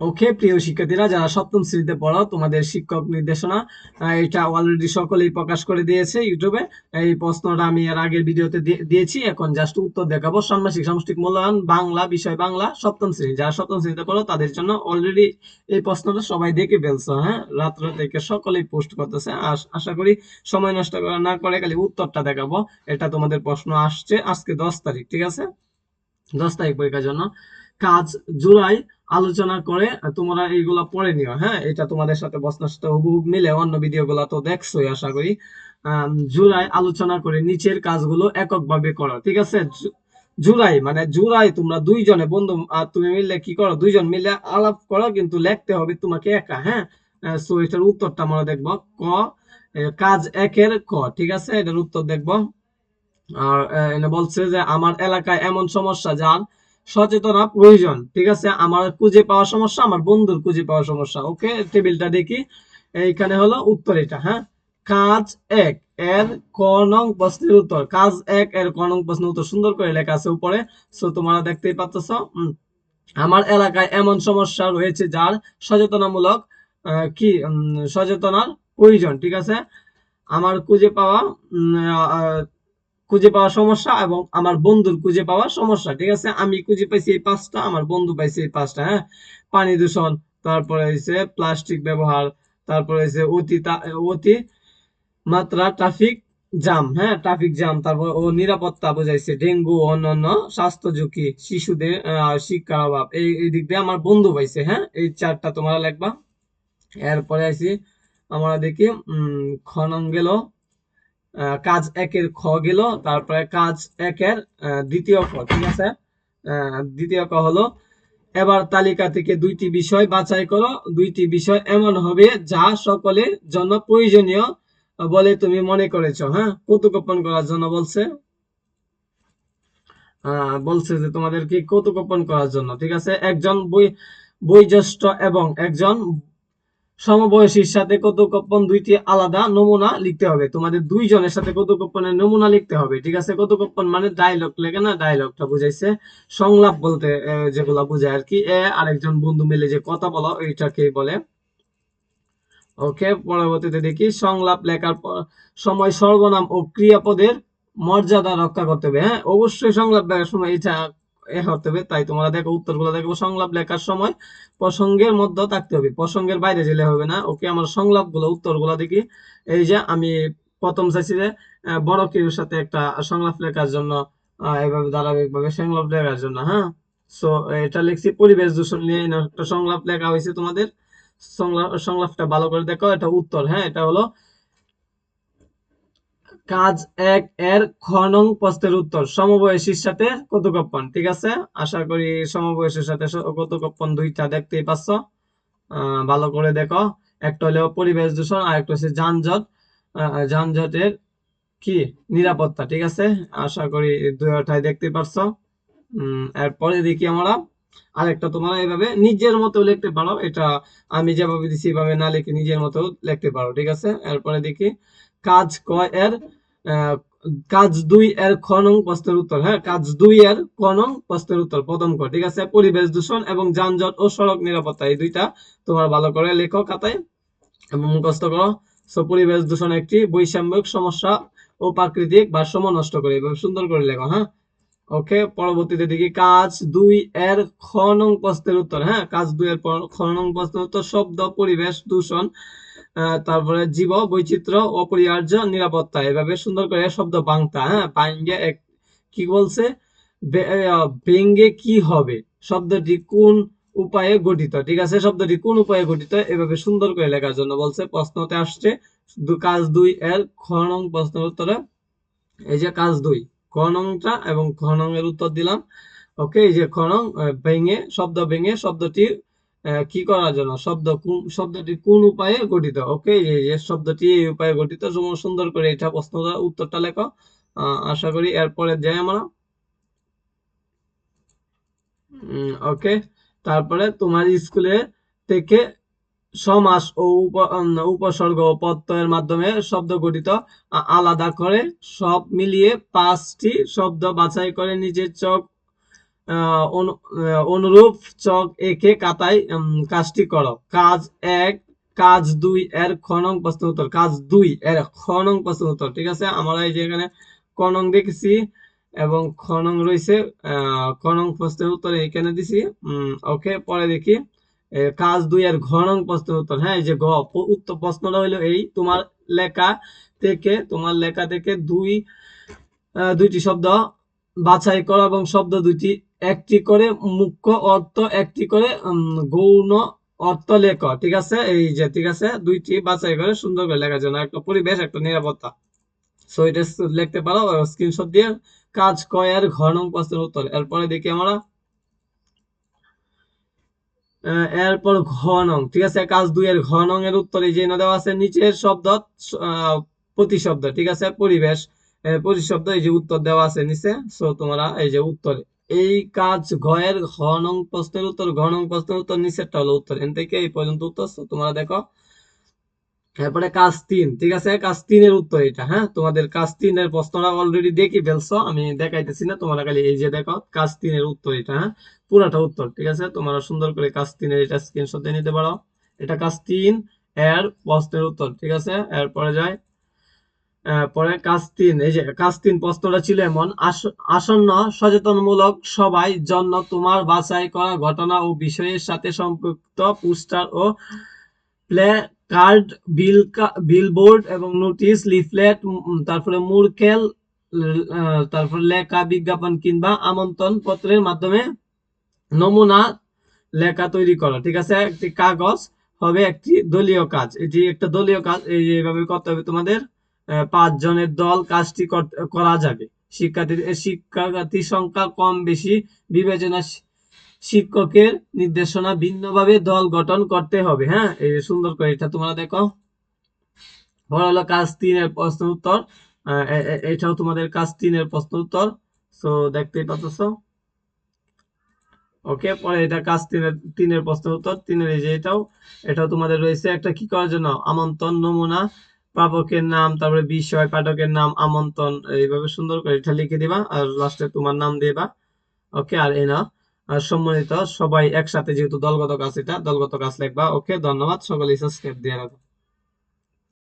ওকে, প্রিয় শিক্ষার্থীরা, যারা সপ্তম শ্রেণীতে পড়ো তোমাদের শিক্ষক নির্দেশনা এটা অলরেডি সকলেই প্রকাশ করে দিয়েছে ইউটিউবে এই প্রশ্নটা আমি এর আগের ভিডিওতে দিয়ে- দিয়েছি, এখন জাস্ট উত্তর দেখাবো। ষান্মাসিক সামষ্টিক মূল্যায়ন, বাংলা বিষয় বাংলা, সপ্তম শ্রেণি। যারা সপ্তম শ্রেণীতে পড়ো তাদের জন্য অলরেডি এই প্রশ্নটা সবাই দেখে ফেলছো হ্যাঁ? রাত্র থেকে সকলেই পোস্ট করতেছে। আশ- করি সময় নষ্ট করা না করে খালি উত্তরটা দেখাবো। এটা তোমাদের প্রশ্ন আসছে আজকে দশ তারিখ, ঠিক আছে? দশ তারিখ পরীক্ষার জন্য। কাজ জুলাই, আলোচনা করে তোমরা এইগুলা পড়ে নিও হ্যাঁ? এটা তোমাদের সাথে প্রশ্নের সাথে হুবহুব মিলে, অন্য ভিডিও গুলা তো দেখছোই, আশা করি। জুলাই, আলোচনা করে নিচের কাজগুলো এককভাবে করো, ঠিক আছে? জুলাই মানে জুলাই তোমরা দুইজনে বন্ধু, আর তুমি মিললে কি করো? দুইজন মিলে আলাপ করো, কিন্তু লিখতে হবে তোমাকে একা হ্যাঁ? সো এটার উত্তরটা আমরা দেখব ক কাজ একের ক, ঠিক আছে? এটার উত্তর দেখব বলছে যে আমার এলাকায় এমন সমস্যা যার সচেতনা প্রয়োজন। ঠিক আছে? আমার খুঁজে পাওয়া সমস্যা, আমার বন্ধুর খুঁজে পাওয়া সমস্যা। ওকে, টেবিলটা দেখি। এইখানে হলো উত্তর এটা হ্যাঁ? কাজ এক, এর নং প্রশ্নের উত্তর। কাজ এক, এর নং প্রশ্নের উত্তর। সুন্দর করে লেখা আছে উপরে। সো তোমরা দেখতেই পাচ্ছ আমার এলাকায় এমন সমস্যা রয়েছে যার সচেতনামূলক কি সচেতনার প্রয়োজন। ঠিক আছে? আমার খুঁজে পাওয়া খুঁজে পাওয়া সমস্যা এবং আমার বন্ধুর খুঁজে পাওয়া সমস্যা, ঠিক আছে? আমি খুঁজে পাইছি এই পাঁচটা, আমার বন্ধু পাইছে এই পাঁচটা হ্যাঁ? পানি দূষণ, তারপরে হচ্ছে প্লাস্টিক ব্যবহার, তারপরে হচ্ছে অতি অতি মাত্রা ট্রাফিক জ্যাম হ্যাঁ? ট্রাফিক জ্যাম, তারপর ও নিরাপত্তা বোঝাইছে, ডেঙ্গু, অন্যান্য স্বাস্থ্য ঝুঁকি, শিশুদের শিক্ষার অভাব, এই এই দিক দিয়ে আমার বন্ধু পাইছে হ্যাঁ? এই চারটা তোমরা লিখবা। এরপরে আইছি, আমরা দেখি, উম খ নং গেল। কাজ একের খ গেল, তারপরে কাজ একের দ্বিতীয় খ, ঠিক আছে? দ্বিতীয় ক হলো, এবার তালিকা থেকে দুইটি বিষয় বাছাই করো। দুইটি বিষয় এমন হবে যা সকলের জন্য প্রয়োজনীয় বলে তুমি মনে করেছ হ্যাঁ? কৌতুকোপন করার জন্য বলছে। বলছে যে তোমাদেরকে কৌতুকোপন করার জন্য, ঠিক আছে? একজন বই বয়োজ্যেষ্ঠ এবং একজন সমবয়সীর সাথে কত কৌতুকোপন দুইটি আলাদা নমুনা লিখতে হবে। তোমাদের দুইজনের সাথে কত কৌতুকোপনের নমুনা লিখতে হবে, ঠিক আছে? কৌতুকোপন মানে ডায়লগ লেখে না? ডায়লগটা বুঝাইছে। সংলাপ বলতে যেগুলা বোঝায় আর কি। এ, আরেকজন বন্ধু মিলে যে কথা বলো এইটাকে বলে। ওকে, পরবর্তীতে দেখি। সংলাপ লেখার পর, সময় সর্বনাম ও ক্রিয়াপদের মর্যাদা রক্ষা করতে হবে হ্যাঁ? অবশ্যই সংলাপ লেখার সময় এটা হবে, তাই তোমরা দেখো উত্তরগুলো দেখো, সংলাপ লেখার সময় প্রসঙ্গের মধ্যে থাকতে হবে, প্রসঙ্গের বাইরে গেলে হবে না, ওকে আমার সংলাপগুলো, উত্তরগুলো দেখি, এই যে আমি প্রথম চাইছি যে বড় কেউ সাথে একটা সংলাপ লেখার জন্য এভাবে ধারাবাহিকভাবে সংলাপ লেখার জন্য হ্যাঁ? সো এটা লিখছি, পরিবেশ দূষণ নিয়ে একটা সংলাপ লেখা হয়েছে তোমাদের সংলাপ সংলাপটা ভালো করে দেখো, এটা উত্তর হ্যাঁ? এটা হলো কাজ এক এর খ নং প্রশ্নের উত্তর। সমবয়সীর সাথে কৌতুকোপন ঠিক আছে? আশা করি সমবয়সীর সাথে কৌতুকোপন দুইটা দেখতেই পাচ্ছ। ভালো করে দেখো। একটা হলো পরিবেশ দূষণ, আর একটা হচ্ছে যানজট। যানজটের কি? নিরাপত্তা, ঠিক আছে? আশা করি দুইটাই দেখতে পারছ। এরপরে দেখি আমরা আরেকটা তোমরা এইভাবে নিজের মতো লিখতে পারো। এটা আমি যেভাবে দিছি এভাবে না লিখে নিজের মতো লিখতে পারো, ঠিক আছে? এরপরে দেখি কাজ কয় এর কাজ দুই এর খ নং প্রশ্নের উত্তর হ্যাঁ? কাজ দুই এর ক প্রশ্নের উত্তর, প্রথম ক, ঠিক আছে? পরিবেশ দূষণ এবং যানজট ও সড়ক নিরাপত্তা, এই দুইটা তোমার ভালো করে লেখো খাতায় এবং মুখস্থ করো। সো পরিবেশ দূষণ একটি বৈষম্যিক সমস্যা ও প্রাকৃতিক ভারসাম্য নষ্ট করে, এভাবে সুন্দর করে লেখো হ্যাঁ? ওকে পরবর্তীতে দেখি কাজ দুই এর খ প্রশ্নের উত্তর হ্যাঁ? কাজ দুই এর পর- নং প্রশ্নের উত্তর, শব্দ পরিবেশ দূষণ তারপরে জীব, বৈচিত্র্য, অপরিহার্য, নিরাপত্তা। এভাবে সুন্দর করে শব্দ বাংতা হ্যাঁ? বাঙ্গে এক, কি বলছে? ব্যঙ্গে কি হবে? শব্দটি কোন উপায়ে গঠিত? ঠিক আছে, শব্দটি কোন উপায়ে গঠিত? এভাবে সুন্দর করে লেখার জন্য বলছে, প্রশ্নতে আসছে কাজ দুই এর খনং প্রশ্নের উত্তরে। এই যে কাজ দুই খনংটা এবং খ নং এর উত্তর দিলাম। ওকে, এই যে খনং ভেঙে শব্দ ভেঙে শব্দটি কি করার জন্য? শব্দ কোন, শব্দটি কোন উপায়ে গঠিত? ওকে যে শব্দটি এই উপায়ে গঠিত। সুন্দর করে এটা প্রশ্ন উত্তরটা লেখো। আশা করি এরপরে যাই আমরা। ওকে তারপরে তোমার স্কুলে থেকে সমাস ও উপসর্গ প্রত্যয়ের মাধ্যমে শব্দ গঠিত। আলাদা করে সব মিলিয়ে পাঁচটি শব্দ বাছাই করে নিজের চোখ অনুরূপ চক এঁকে উম, কাজটি করো। কাজ এক কাজ দুই এর খ নং প্রশ্ন উত্তর। কাজ দুই এর খ নং প্রশ্ন উত্তর ঠিক আছে? আমরা এই যে এখানে ক নং দেখেছি এবং খ নং রয়েছে আহ, ক নং প্রশ্নের উত্তর এখানে দিছি ওকে পরে দেখি। কাজ দুই এর ঘ নং প্রশ্নের উত্তর হ্যাঁ এই যে গ উত্তর প্রশ্নটা হইল এই তোমার লেখা থেকে তোমার লেখা থেকে দুই দুইটি শব্দ বাছাই করো এবং শব্দ দুইটি একটি করে মুখ্য অর্থ, একটি করে গৌণ অর্থ লেখো, ঠিক আছে? এই যে, ঠিক আছে? দুইটি বাছাই করে সুন্দর করে লেখার জন্য একটা পরিবেশ, একটা নিরাপত্তা। সো এটা লিখতে পারো স্ক্রিনশট দিয়ে কাজ কয়ের ঘ নং প্রশ্নের উত্তর। এরপরে দেখি আমরা এরপর ঘ নং, ঠিক আছে? কাজ দুই এর ঘ নং এর উত্তরে যে না দেওয়া আছে, নিচের শব্দ প্রতিশব্দ, ঠিক আছে? পরিবেশ প্রতিশব্দ, এই যে উত্তর দেওয়া আছে নিচে সো তোমরা এই যে উত্তর এই কাজ ঘ এর ঘ নং প্রশ্নের উত্তর ঘ নং প্রশ্নের উত্তর নিচেরটা হলো উত্তর। এন থেকে এই পর্যন্ত উত্তর তোমরা দেখো। এরপরে কাজ তিন, ঠিক আছে? কাজ তিনের উত্তর এটা হ্যাঁ? তোমাদের কাজ তিনের প্রশ্নটা অলরেডি দেখি ফেলছো, আমি দেখাইতেছি না, তোমরা খালি এই যে দেখো, কাজ তিনের উত্তর এটা হ্যাঁ? পুরাটা উত্তর, ঠিক আছে? তোমরা সুন্দর করে কাজ তিনের এটা স্ক্রিনশট নিতে পারো। এটা কাজ তিন, এর প্রশ্নের উত্তর, ঠিক আছে? এরপরে যায় পরে কাজ তিন এই যে কাজ তিন প্রশ্নটা ছিল এমন, আস- আসন্ন সচেতনমূলক সবাই জন্য তোমার বাছাই করা ঘটনা ও বিষয়ের সাথে সম্পৃক্ত পোস্টার ও প্লে কার্ড বিল বিলবোর্ড এবং নোটিশ, লিফলেট তারপরে মুরকেল তারপরে লেখা, বিজ্ঞাপন কিংবা আমন্ত্রণ পত্রের মাধ্যমে নমুনা লেখা তৈরি করো। ঠিক আছে? একটি কাগজ হবে একটি দলীয় কাজ। এটি একটা দলীয় কাজ এইভাবে করতে হবে তোমাদের। পাঁচ জনের দল কাজটি কর- যাবে। শিক্ষার্থী শিক্ষার্থী সংখ্যা কম বেশি, বিবেচনা শিক্ষকের নির্দেশনা ভিন্নভাবে দল গঠন করতে হবে। হ্যাঁ এই সুন্দর করে এটা তোমরা দেখো। বড় হলো কাজ তিনের প্রশ্ন উত্তর। এটাও তোমাদের কাজ তিনের প্রশ্ন উত্তর। সো দেখতেই পাচ্ছ। ওকে পরে এটা কাজ তিনের তিনের প্রশ্ন উত্তর। তিনের এই যে এটাও এটাও তোমাদের রয়েছে। একটা কি করার জন্য? আমন্ত্রণ, নমুনা প্রাপকের নাম, তারপরে বিষয় পাঠকের নাম, আমন্ত্রণ, এইভাবে সুন্দর করে এটা লিখে দিবা আর লাস্টে তোমার নাম দিবা ওকে আর এই না, আর সম্মানিত সবাই একসাথে যেহেতু দলগত কাজ এটা, দলগত কাজ লিখবা। ওকে ধন্যবাদ সকলে সাবস্ক্রাইব দিয়ে রাখো।